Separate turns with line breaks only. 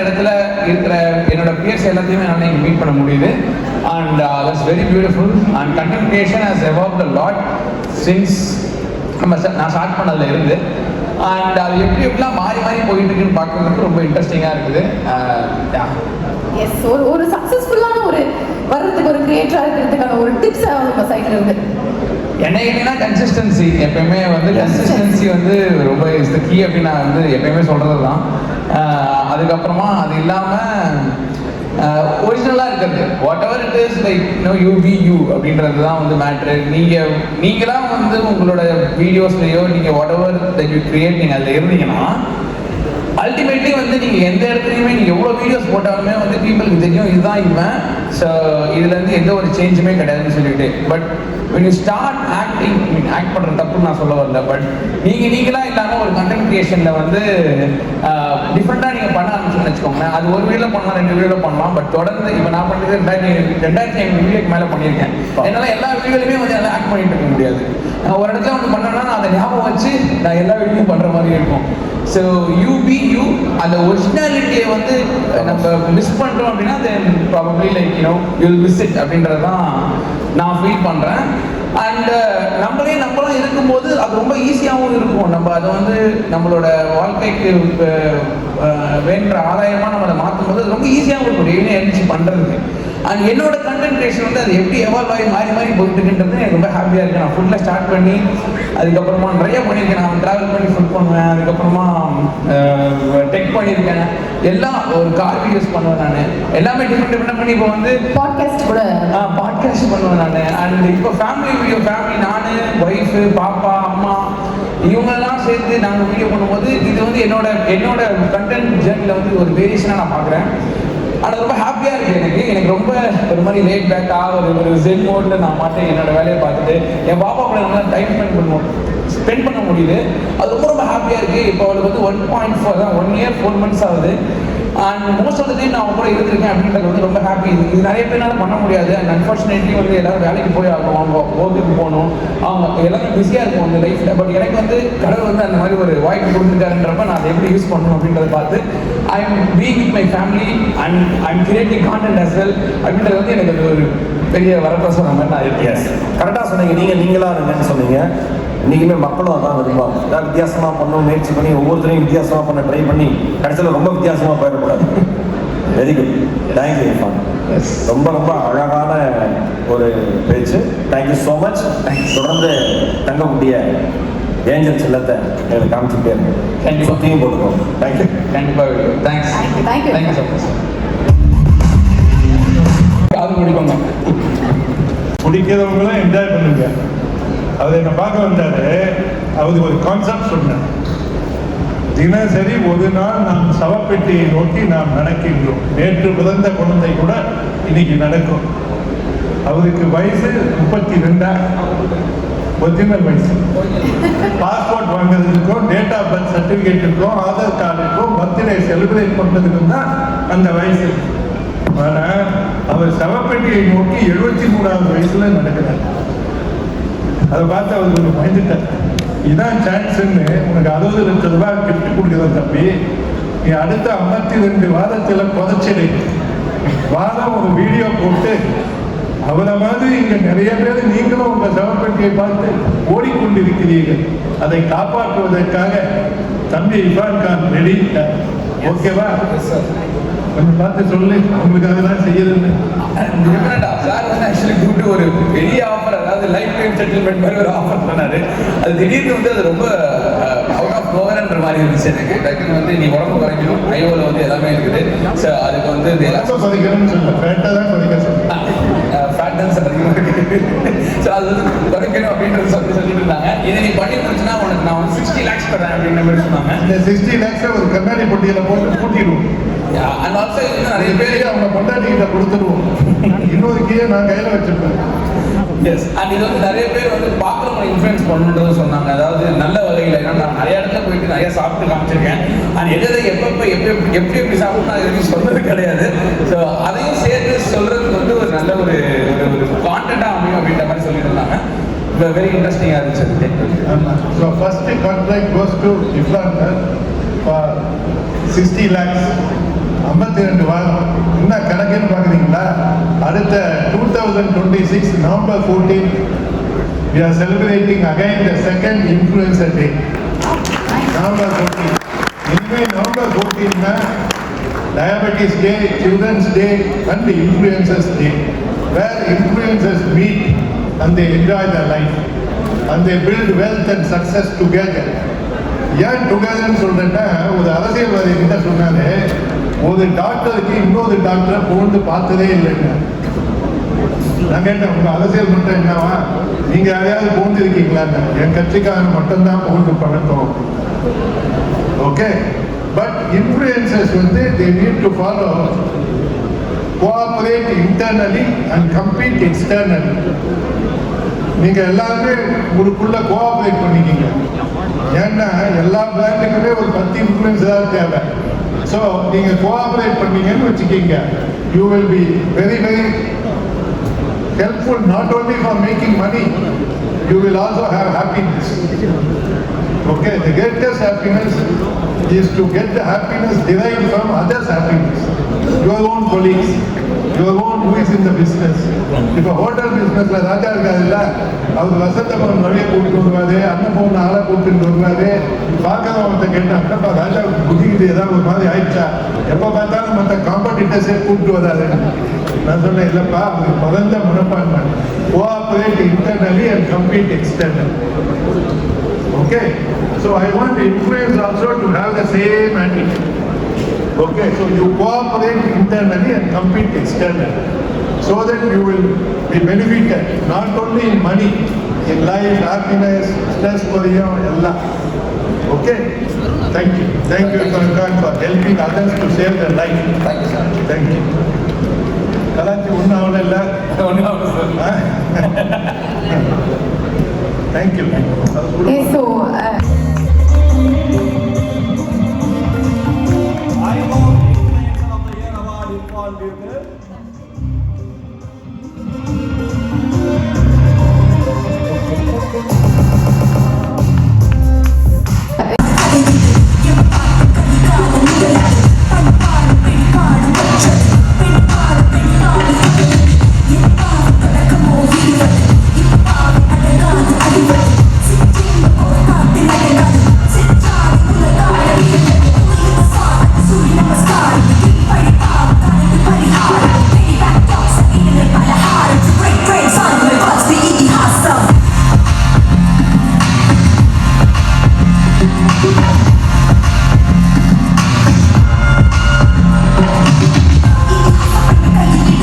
இடத்துல இருக்கிற என்னோட பியர்ஸ் எல்லாத்தையுமே நான் இங்கே மீட் பண்ண முடியுது. And that's very beautiful and content creation has the lot since நம்ம நான் ஸ்டார்ட் பண்ணதுல இருந்து. அண்ட் அது எப்படி எப்படிலாம் மாறி மாறி போயிட்டு இருக்குன்னு பார்க்கறதுக்கு ரொம்ப இன்ட்ரெஸ்டிங்காக இருக்குது. Uh,
எஸ் ஒரு ஒரு சக்ஸஸ்ஃபுல்லான ஒரு வர்றதுக்கு ஒரு கிரியேட்டராக இருக்கிறதுக்கான ஒரு டிப்ஸ் அவங்க சைட்ல இருந்து
என்ன கேட்டீங்கன்னா கன்சிஸ்டன்சி எப்பயுமே வந்து கன்சிஸ்டன்சி வந்து ரொம்ப இஸ் த கீ அப்படின்னு நான் வந்து எப்பயுமே சொல்கிறது தான் அதுக்கப்புறமா அது இல்லாமல் ஒரிஜினலாக இருக்கிறது. Whatever it is like no you be you அப்படின்றது தான் வந்து மேட்ரு நீங்கள் நீங்களாம் வந்து உங்களோட வீடியோஸ்லையோ நீங்கள் whatever that you create நீங்கள் அதில் இருந்தீங்கன்னா அல்டிமேட்லி வந்து நீங்கள் எந்த இடத்துலையுமே நீங்கள் எவ்வளோ வீடியோஸ் போட்டாலுமே வந்து பீப்புளுக்கு தெரியும் இதுதான் இவன். ஸோ இதுலேருந்து எந்த ஒரு சேஞ்சுமே கிடையாதுன்னு சொல்லிட்டு. But when you start acting mean act பண்ணுற தப்புன்னு நான் சொல்ல வரல. பட் நீங்கள் நீங்களாக இல்லாமல் ஒரு கண்டென்ட் கிரியேஷனில் வந்து டிஃப்ரெண்ட்டாக நீங்கள் பண்ண ஆரம்பிச்சுன்னு வச்சுக்கோங்களேன். அது ஒரு வீடியோவில் பண்ணலாம் ரெண்டு வீடியோவில் பண்ணலாம். பட் தொடர்ந்து இப்போ நான் பண்ணுறது ரெண்டாயிரத்தி ரெண்டாயிரத்தி ஐநூறு வீடியோக்கு மேலே பண்ணியிருக்கேன். என்னால் எல்லா வீடியோலையுமே வந்து என்னால் ஆக்ட் பண்ணிட்டு இருக்க முடியாது. நான் ஒரு இடத்துல ஒன்று பண்ணேன்னா நான் அதை ஞாபகம் வச்சு நான் எல்லா வீட்லையும் பண்ணுற மாதிரி இருக்கும். ஸோ யூ பி யூ அந்த ஒரிஜினாலிட்டியை வந்து நம்ம மிஸ் பண்ணுறோம் அப்படின்னா then probably like you know you'll miss it அப்படின்றது தான் நான் ஃபீல் பண்ணுறேன் அண்ட் uh, நம்மளே நம்மளும் இருக்கும்போது அது ரொம்ப ஈஸியாகவும் இருக்கும். நம்ம அதை வந்து நம்மளோட வாழ்க்கைக்கு uh, வேண்ட ஆதாயமாக நம்ம அதை மாற்றும் போது அது ரொம்ப ஈஸியாகவும் இருக்கும். டெய்லியும் எழுச்சி பண்ணுறதுக்கு அண்ட் என்னோட கண்டென்ட் கிரியேஷன் வந்து அது எப்படி எவால்வ் ஆகி மாறி மாறி போயிட்டு இருக்குன்றது எனக்கு ரொம்ப ஹாப்பியாக இருக்கு. நான் ஃபுட்டில் ஸ்டார்ட் பண்ணி அதுக்கப்புறமா நிறைய பண்ணியிருக்கேன். நான் ட்ராவல் பண்ணி ஃபுட் பண்ணுவேன். அதுக்கப்புறமா டெக் பண்ணியிருக்கேன். எல்லாம் ஒரு கார் வீடியோஸ் பண்ணுவேன் நான். எல்லாமே டிஃப்ரெண்ட் டிஃப்ரெண்ட் பண்ணி இப்போ வந்து
பாட்காஸ்ட் கூட.
பாட்காஸ்ட் பண்ணுவேன் நான். அண்ட் இப்போ ஃபேமிலி வீடியோ ஃபேமிலி நான் ஒய்ஃபு பாப்பா அம்மா இவங்கெல்லாம் சேர்த்து நாங்கள் வீடியோ பண்ணும்போது இது வந்து என்னோட என்னோட கண்டென்ட் ஜேர்னியில் வந்து ஒரு வேரியேஷனாக நான் பார்க்குறேன். ஆனால் ரொம்ப ஹாப்பியாக இருக்குது எனக்கு. எனக்கு ரொம்ப ஒரு மாதிரி லேட் பேக்காக ஒரு ஒரு ஜென் மோடில் நான் மாட்டேன். என்னோட வேலையை பார்த்துட்டு. என் பாப்பா கூட நல்லா டைம் ஸ்பெண்ட் பண்ணுவோம். ஸ்பெண்ட் பண்ண முடியுது. அது ரொம்ப ரொம்ப ஹாப்பியாக இருக்குது இப்போ அவளுக்கு வந்து ஒன் பாயிண்ட் ஃபோர் தான். ஒன் இயர் ஃபோர் மந்த்ஸ் ஆகுது. மோஸ்ட் ஆஃப் த டைம் நான் அவங்க கூட இருந்திருக்கேன் அப்படின்றது வந்து ரொம்ப ஹாப்பி இது இது நிறைய பேர்னால பண்ண முடியாது. அண்ட் அன்ஃபார்ச்சுனேட்லி வந்து எல்லாரும் வேலைக்கு போய் ஆகணும். அவங்க ஒர்க்குக்கு போகணும். அவங்க எல்லாரும் பிஸியாக இருக்கும் அந்த லைஃப்பில் பட் எனக்கு வந்து கடவுள் வந்து அந்த மாதிரி ஒரு வாய்ப்பு கொடுத்துருக்காருன்றப்ப நான் அதை எப்படி யூஸ் பண்ணணும் அப்படின்றத பார்த்து I am being with my family and I am creating content as well அப்படின்றது வந்து எனக்கு அது ஒரு பெரிய வரப்பிரசாதம் நான் இருக்கேன்
எஸ் கரெக்டாக சொன்னீங்க. நீங்கள் நீங்களாக இருங்கன்னு சொன்னீங்க. இன்றைக்குமே மக்களும் அதான் விரும்புவாங்க. ஏதாவது வித்தியாசமாக பண்ணணும் முயற்சி பண்ணி ஒவ்வொருத்தரையும் வித்தியாசமாக பண்ண ட்ரை பண்ணி கடைசியில் ரொம்ப வித்தியாசமாக போயிடக்கூடாது. வெரி குட் தேங்க்யூ இர்ஃபான் ரொம்ப ரொம்ப அழகான ஒரு பேச்சு. தேங்க்யூ ஸோ மச் தொடர்ந்து தங்கக்கூடிய ஏஞ்சல் செல்லத்தை எங்களுக்கு காமிச்சுட்டே இருக்கு
கண்டிப்பா.
சுற்றியும் போட்டுக்கோங்க. தேங்க்யூ
கண்டிப்பாக thanks
you.
Thank you so much அது முடிப்பாங்க
பிடிக்கிறவங்களும் என்ஜாய் பண்ணுங்க. அவர் என்னை பார்க்க வந்தாரு. அவருக்கு ஒரு கான்செப்ட் சொன்னேன் தினசரி ஒரு நாள் நாம் சவப்பெட்டியை நோக்கி நாம் நடக்கின்றோம். நேற்று பிறந்த குழந்தை கூட இன்னைக்கு நடக்கும். அவருக்கு வயசு முப்பத்தி ரெண்டா ஒரிஜினல் வயசு. பாஸ்போர்ட் வாங்குறதுக்கும் டேட் ஆஃப் பர்த் சர்டிஃபிகேட்டுக்கும் ஆதார் கார்டுக்கும் பர்த்டே செலிப்ரேட் பண்ணுறதுக்கும் தான் அந்த வயசு. ஆனால் அவர் சவப்பெட்டியை நோக்கி எழுபத்தி மூணாவது வயசுல நடக்கிறார். அதை பார்த்து அவர் கொஞ்சம் பயந்துட்டார் இதான் சான்ஸ்ன்னு உனக்கு அறுபது லட்சம் ரூபாய் கிஃப்ட் கொடுக்குறோம் தம்பி. நீ அடுத்த ஐம்பத்தி ரெண்டு வாரத்துல புதைச்சிடு. வாரம் ஒரு வீடியோ போட்டு அவரை மாதிரி இங்க நிறைய பேர் நீங்களும் உங்க சவப்பெட்டியை பார்த்து ஓடிக்கொண்டிருக்கிறீர்கள். அதை காப்பாற்றுவதற்காக தம்பி இர்ஃபான் கான் ரெடி ஓகேவா கொஞ்சம் பார்த்து சொல்லு உங்களுக்காக தான் செய்யறதுன்னு
டெஃபினட்டா சார் வந்து ஆக்சுவலி கூப்பிட்டு ஒரு பெரிய ஆஃபர் அதாவது லைஃப் டைம் செட்டில்மெண்ட் மாதிரி ஒரு ஆஃபர் பண்ணாரு அது திடீர்னு வந்து அது ரொம்ப அவுட் ஆஃப் நோவர்ன்ற மாதிரி இருந்துச்சு எனக்கு. டக்குன்னு வந்து நீ உடம்பு குறைக்கணும் ஐஓவில் வந்து எல்லாமே இருக்குது. ஸோ அதுக்கு வந்து இது ஃபேட்டன்ஸ் அதிகமாக இருக்கு. ஸோ அது வந்து குறைக்கணும் அப்படின்றது சொல்லி சொல்லிட்டு இருந்தாங்க. இதை நீ பண்ணி முடிச்சுன்னா உனக்கு நான் வந்து சிக்ஸ்டி லேக்ஸ் தரேன் அப்படின்ற மாதிரி சொன்னாங்க.
இந்த சிக்ஸ்டி லேக்ஸை ஒரு கண்ணாடி பொட்டியில போட்டு பூட்டிடுவோம்.
அண்ட் ஆல்சோ இன்னும் நிறைய பேர்
பேருக்கு அவங்க பொண்டாட்டிகிட்ட கொடுத்துருவோம் இன்னொரு கீழே நான் கையில வச்சிருப்பேன்.
எஸ் அண்ட் இது வந்து நிறைய பேர் வந்து பார்க்குறவங்க இன்ஃப்ளூயன்ஸ் பண்ணணுன்றது சொன்னாங்க. அதாவது நல்ல வகையில் ஏன்னா நான் நிறைய இடத்துல போயிட்டு நிறைய சாப்பிட்டு காமிச்சிருக்கேன். அண்ட் எதை எப்பப்போ எப்படி எப்படி எப்படி சாப்பிட்டு வரைக்கும் சொன்னது கிடையாது. ஸோ அதையும் சேர்த்து சொல்றதுக்கு வந்து ஒரு நல்ல ஒரு ஒரு ஒரு கான்டென்ட்டாக அமையும் அப்படின்ற மாதிரி சொல்லிட்டு இருந்தாங்க வெரி இன்ட்ரெஸ்டிங்காக இருந்துச்சு
so first contract goes to Iflan for sixty lakhs ஐம்பத்தி ரெண்டு வாரம் என்ன கணக்குன்னு பார்க்குறீங்களா அடுத்த two thousand twenty six November fourteen we are celebrating again the second influencer day November fourteen இனிமேல் November ஃபோர்டீன்னா diabetes day children's day and influencers day where influencers meet and they enjoy the life. And they build wealth and success together. ஏன் டுகெதர்னு சொல்றேன்னா ஒரு அரசியல்வாதி கிட்ட சொன்னாலே ஒரு டாக்டருக்கு இன்னொரு டாக்டரை புகழ்ந்து பார்த்ததே இல்லைன்னு நான் கேட்டேன் உங்க அரசியல் மட்டும் என்னவா? நீங்க யாரையாவது புகழ்ந்திருக்கீங்களான்னு. என் கட்சிக்காரன் மட்டும்தான் புகழ்ந்து பண்ணட்டும் ஓகே பட் இன்ஃப்ளூயன்சஸ் வந்து they need to follow cooperate internally and complete externally நீங்கள் எல்லாருமே உங்களுக்குள்ள கோஆபரேட் பண்ணிக்கிங்க. ஏன்னா எல்லா பிராண்டுக்குமே ஒரு பத்து இன்ஃப்ளூயன்ஸர் தேவை. ஸோ நீங்கள் கோஆபரேட் பண்ணீங்கன்னு வச்சுக்கிங்க. You will be very very helpful not only for making money, you will also have happiness okay the happiness is is get get happiness drive from others happiness happiness. Your own colleagues, your own who is in the business. இப்போ hotel பிஸ்னஸ்ல ராஜா இருக்காதுல்ல அவர் வசந்தபவன் நிறைய கூப்பிட்டு வருவாரு அன்னபவன் ஆளை கூப்பிட்டு வருவாரு. பார்க்கறவங்க கேட்டேன் என்னப்பா ராஜா குதிக்குது ஏதாவது ஒரு மாதிரி ஆயிடுச்சா? எப்போ பார்த்தாலும் மற்ற காம்படிட்டர்ஸே கூப்பிட்டு வராரு. நான் சொன்னேன் இல்லப்பா அது பிறந்த மனப்பான்மை. Cooperate internally and complete external okay so I want influence also to have the same attitude Okay, so you cooperate internally and compete externally. So that you will be benefited, not only in money, in life, happiness, stress, worrying, Allah. Okay? Thank you. Thank you, Kankan, for helping others to save their life.
Thank you sir
Thank you. கலாச்சி ஒன்றும் அவ்வளோ இல்லை thank you
Okay, so uh,
I varlığını